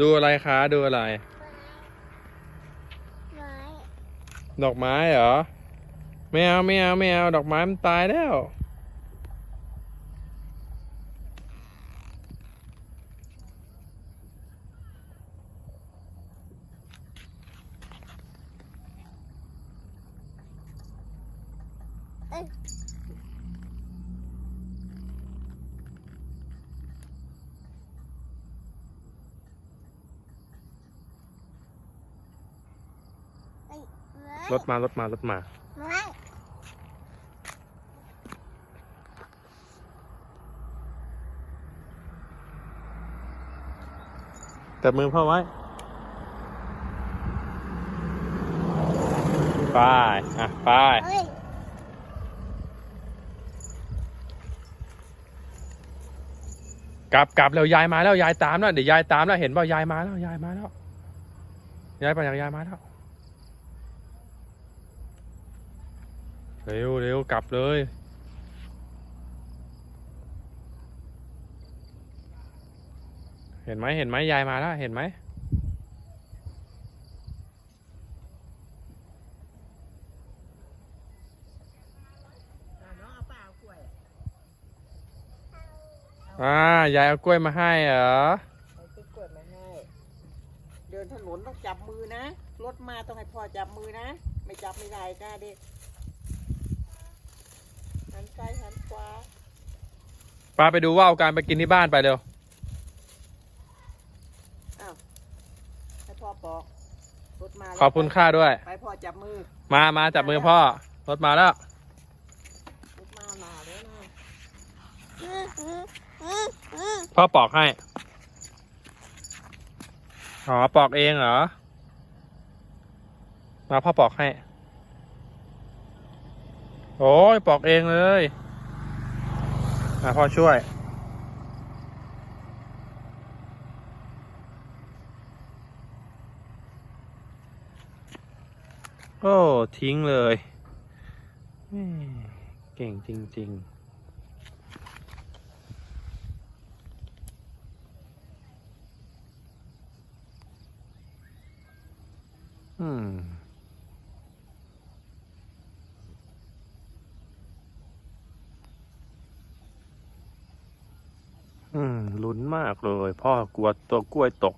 ดูอะไรคะดูอะไร ไม้ดอกไม้เหรอ ไม่เอาไม่เอาไม่เอาดอกไม้มันตายแล้ว เอ้ยเอ้ยไม้ รถมารถมารถมาไม้จับมือพ่อไว้ ไป อะ ไปเอ้ยกลับกลับแล้วยายมาแล้วยายตามแล้วเดี๋ยวยายตามแล้วเห็นป่ายายมาแล้วยายมาแล้วยายไปอย่างยายมาแล้ว เร็วเร็วกลับเลย เห็นไหมเห็นไหมยายมาแล้วเห็นไหมน้องเอาเปล่ากล้วยอ่ายายเอากล้วยมาให้เหรอเอาต้นกล้วยมาให้ เดินถนนต้องจับมือนะ รถมาต้องให้พ่อจับมือนะ ไม่จับไม่ได้จ้าเด็กหัน ซ้ายหันขวาป้าไปดูว่าวการไปกินที่บ้านไปเร็ว อ้าวให้พ่อปอกรถมาแล้วขอบคุณค่าด้วย ไปพ่อจับมือมามาจับมือพ่อ รถมาแล้ว รถมาหนาแล้วนะอืมอืมอืมอืมพ่อปอกให้ อ๋อ ปอกเองเหรอ มาพ่อปอกให้ โอ้ยปอกเองเลยมาพ่อช่วย โอ้ทิ้งเลยแม่เก่งจริงๆอืม ลุ้นมากเลย พ่อกลัวตัวกล้วยตก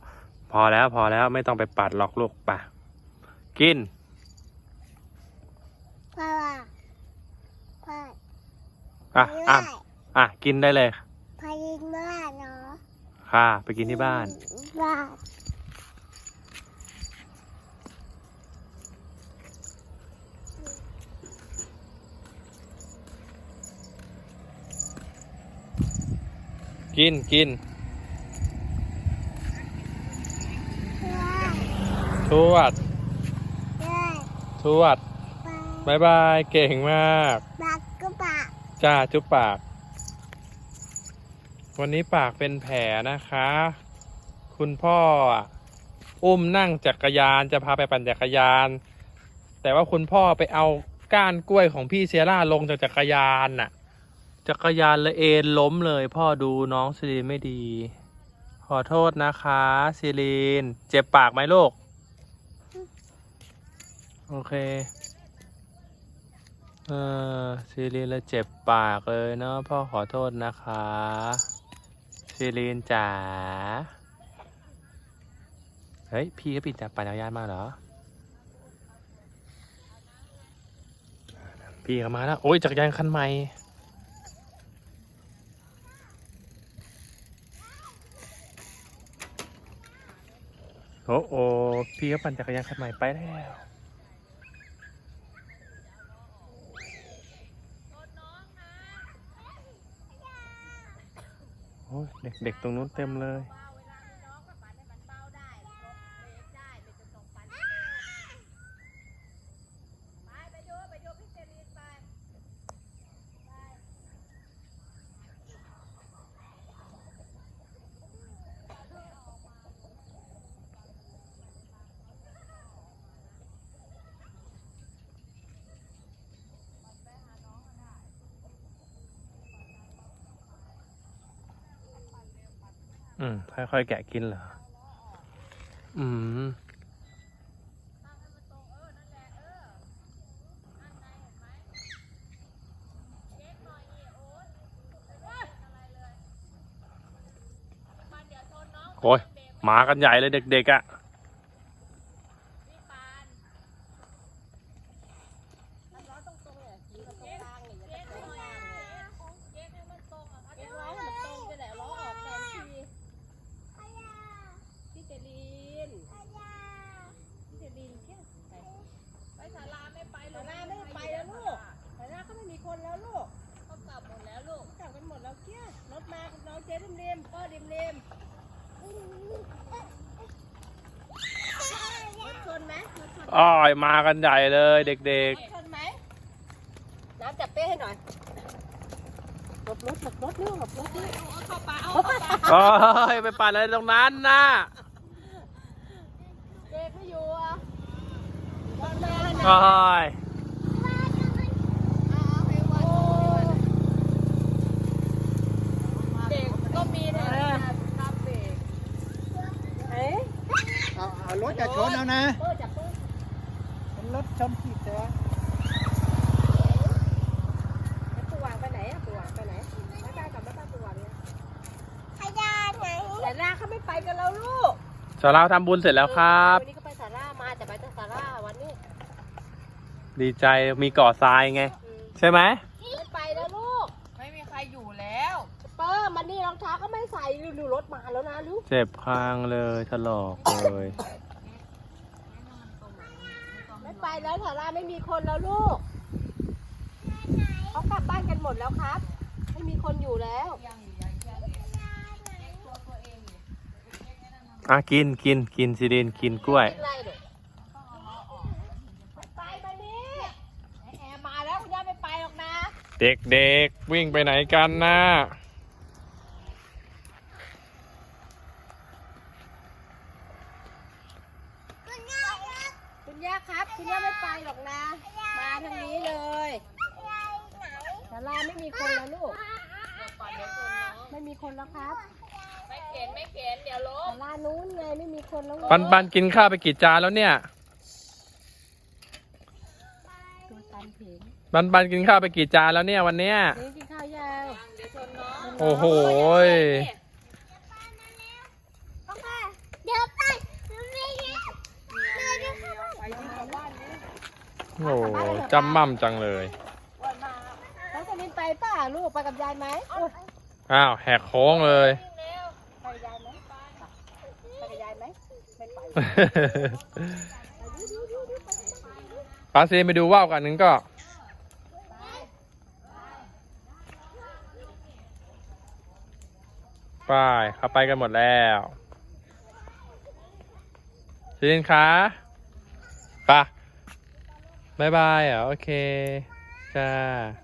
พอแล้วพอแล้วไม่ต้องไปปัดหรอกลูกป่ะกินพ่อว่าพ่ออะไม่อะได้อะกินได้เลยพายิงบ้านเนาะค่ะ ไปกินที่บ้านบ้าน กินกินทวดได้ทวดไปบายบายเก่งมากบักก็ปะจ้าจุ๊บปาก วันนี้ปากเป็นแผลนะคะ คุณพ่ออะอุ้มนั่งจักรยานจะพาไปปั่นจักรยาน แต่ว่าคุณพ่อไปเอาก้านกล้วยของพี่เซียร่าลงจากจักรยานน่ะ จักรยานลยเอ็นล้มเลยพ่อดูน้องซิลีนไม่ดี ขอโทษนะคะซิลีนเจ็บปากไหมลูก โอเค เออซีรีนลยเจ็บปากเลยเนาะพ่อขอโทษนะคะซีรีนจ๋าเฮ้ย พี่ก็ปิดจากปั่นจักรยานมาเหรอ พี่เขามาแล้ว โอ้ยจักรยานคันใหม่ โอ้โอพี่เขาปั่นจักรยานคันใหม่ไปแล้วโอ้เด็กๆตรงนู้นเต็มเลย อืม ค่อยๆแกะกินเหรอ อืมโอ้ยหมากันใหญ่เลยเด็กๆอะ่ะ เอ็งร้องให้มันตรงไปแหละร้องออกแทนทีพี่เจลีนพี่เจลีนแค่ไปไปศาลาไม่ไปศาลาไม่ได้ไปแล้วลูกศาลาเขาไม่มีคนแล้วลูกเขากลับหมดแล้วลูกกลับกันหมดแล้วเกี้ยรถมาน้องเจ๊ ริมริมพ่อริมริมรถชนไหมรถชนอ้อยมากันใหญ่เลยเด็กรถชนไหมน้ำจับเป้ให้หน่อยหลบรถหลบรถเรื่องหลบรถเรื่องเอาเข้าปาเอาเข้าปาๆโอ้ยไปปั่นอะไรตรงนั้นนะเด็กไม่อยู่อะตอนแม่นะโอ้ย เด็กก็มีนะรับเบรกเอ๊ะ เอาเอา รถจะชนเอานะเปิดจับเปิดเป็นรถชนขีดเถอะแล้วตัววางไปไหนอะตัววางไปไหนไม่ได้กลับไม่ได้ตัววางเนี่ยพยาไหนแต่ล่าเขาไม่ไปกันแล้วลูกสาราทำบุญเสร็จแล้วครับ วันนี้ก็ไปสารามาแต่ไปแต่สาราวันนี้ ดีใจมีเกาะทรายไง ใช่ไหมไม่ไป ใส่ดูรถมาแล้วนะลูกเจ็บคางเลยถลอกเลย ไม่ไปแล้วสาราไม่มีคนแล้วลูกเขากลับบ้านกันหมดแล้วครับ ไม่มีคนอยู่แล้วอะกินกินกินซิดินกินกล้วยไรลูกไปนี่แอมาแล้วคุณย่าไม่ไปหรอกนะเด็กๆวิ่งไปไหนกันนะ คุณย่าครับ คุณย่า ไม่ไปหรอกนะ มาทางนี้เลยศาลาไม่มีคนแล้วลูกไม่มีคนแล้วครับไม่เข็นไม่เข็นเดี๋ยวล้มศาลานู้นไงไม่มีคนแล้วปันปันกินข้าวไปกี่จานแล้วเนี่ย ตัวตันผิงปันปันกินข้าวไปกี่จานแล้วเนี่ยวันเนี้ย นี่กินข้าวยาวเดี๋ยวชนน้องโอ้โหย เดี๋ยวไปไม่เดี๋ยวเดี๋ยวไปที่ชาวบ้านนี่ โอ้โหจำม่ำจังเลยวันมาแล้วจะนินไปป่ะลูกไปกับยายไหมโอ้ยอ้าวแหกโค้งเลย ไปกับยายไหมไปกับยายไหมไม่ไปปาซีไปดูว่าวกันหนึ่งก็ ไปเขาไปกันหมดแล้วซิลินคะไปะ บายบายเหรอโอเคจ้า